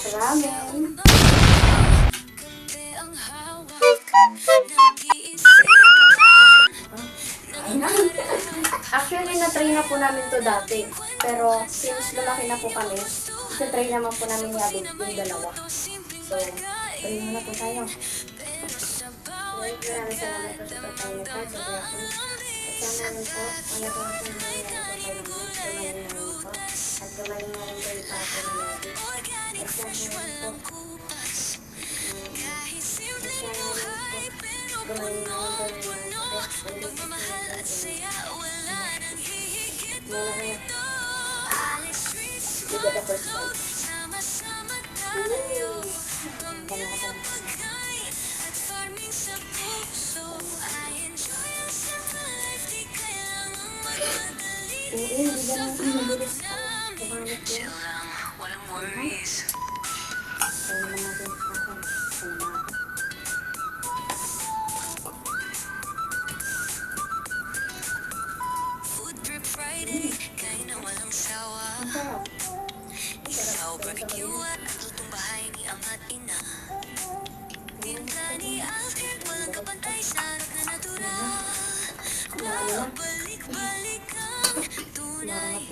buldak ramen. Actually, na-try na po namin to dati. Pero, since lumaki na po kami, try naman po namin yabit yung dalawa. So, try mo na po tayo. Wait, maraming salamat. Sa blessings. At sana na At tumaling na rin po yung papo na natin. At rin po. um, At rin. Tumaling na rin po yung mga sakit. Ulit po yung saya. Malaki. You get the first one. Ganun ka Oo, hindi ganun mabilis ka. Kumalit yun. Walang worries. Kaya naman natin sa akin. Salamat. Food trip Friday, kain na walang sawa. Ang. Isaw, barbecue at lutong bahay ni ang at ina. Timpla ni Alfred, walang kapantay sa harap na natural. Balik-balik ang tunay.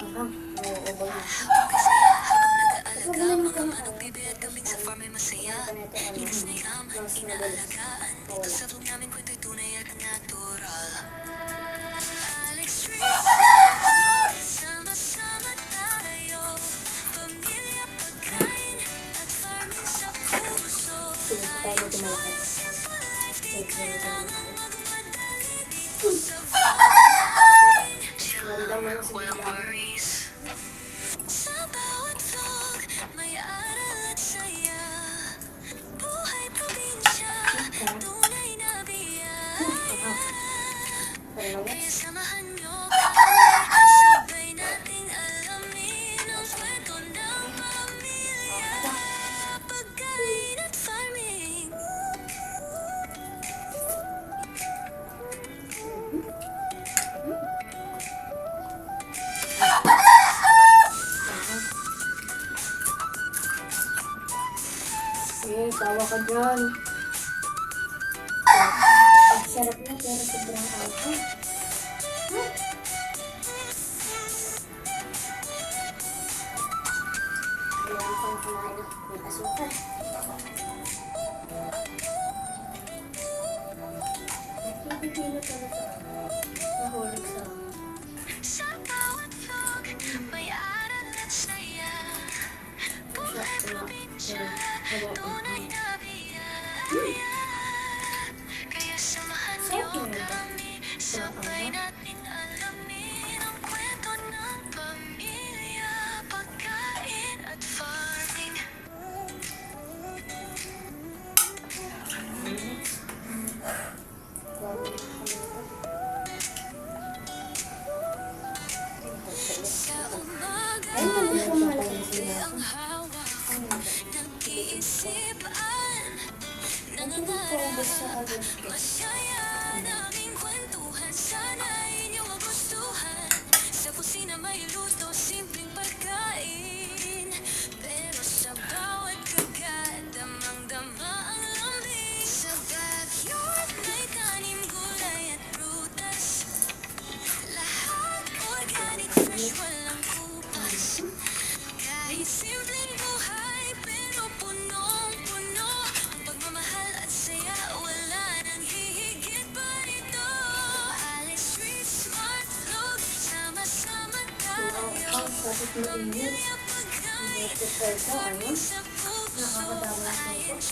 Marami tayo. Hanggang. Oo, ubay na. Kasaya habang nag-aalaga, mga manok bibi at kambing sa farm ay masaya. Namin kwento'y ka dyan. Ang sarap na, pero sobrang alcohol. Kailangan pang kumain ng may asukal. Nakikipilo talaga. Nahulog sa Sa bawat vlog, may aral at saya. Buhay probinsya, tunay na. Kaya samahan niyo kami, sabay natin alamin ang kwento ng pamilya, pagkain at farming. Masaya naming kwentuhan Sana inyong magustuhan Sa kusina may luto, simpleng pagkain life,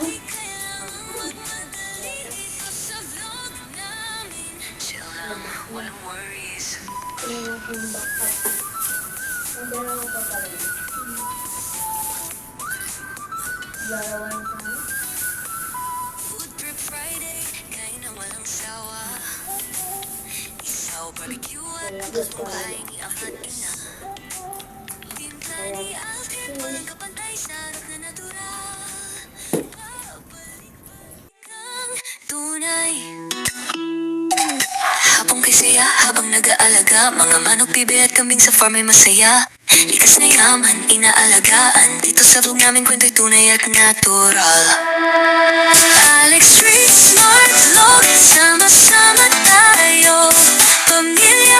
di kailangang magmadali Dito sa vlog namin Chill lang, walang worries Tingnan ko yung bakat. Ang dalawa pa pa rin. Na natural. Pabalik-balik ang tunay. Habang kay saya habang nag-aalaga Mga manok, bibe at kambing sa farm ay masaya Likas na yaman, inaalagaan Dito sa vlog namin kwento'y tunay at natural Alex Street Smart Vlog Sama-sama tayo Pamilya,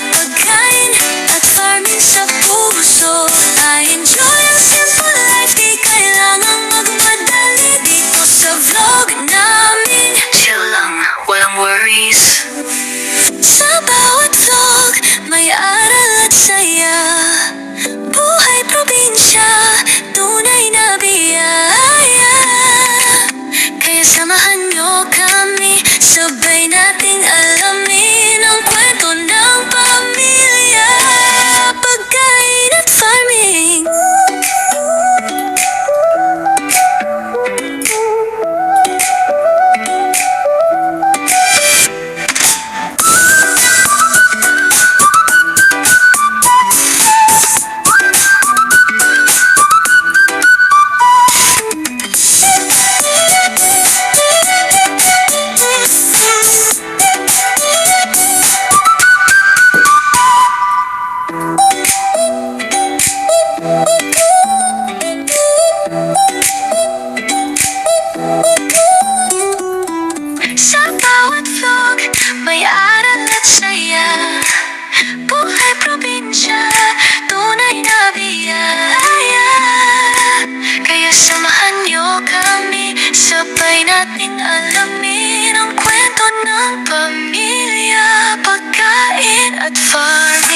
Pagkain at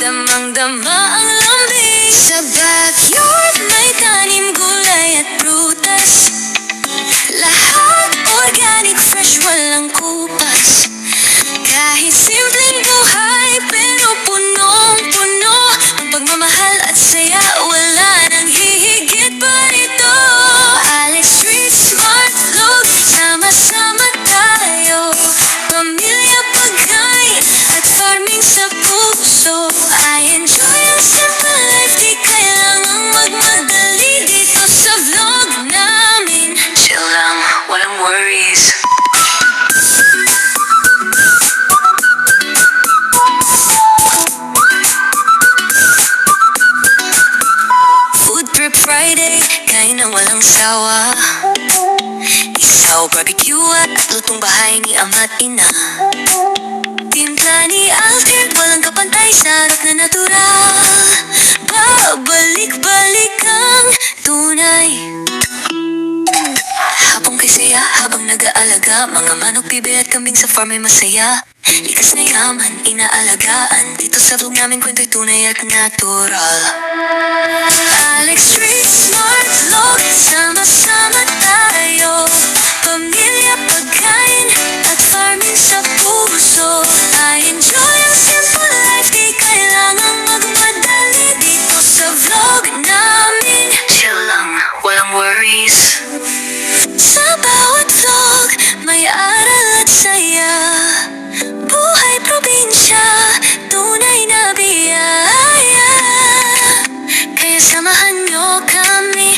damang-dama Trip Friday, kain na walang sawa. Isaw, barbecue at lutong bahay ni ama't ina. Timpla ni Alfred, walang kapantay sa harap na natural. Babalik-balik ang tunay Saya, habang nag-aalaga. Mga manok, bibe at kambing sa farm ay masaya. Likas na yaman, inaalagaan Dito sa vlog namin kwento'y tunay at natural. Alex Street Smart Vlog Sama-sama tayo. Pamilya, pagkain At farming sa puso. I enjoy ang samahan nyo kami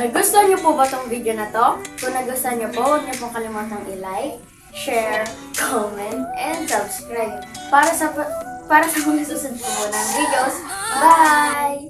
Nagustuhan niyo po ba tong video na to? Kung nagustuhan niyo po, huwag niyo pong kalimutang i-like, share, comment, and subscribe para sa para sa mga susunod po ng videos. Bye!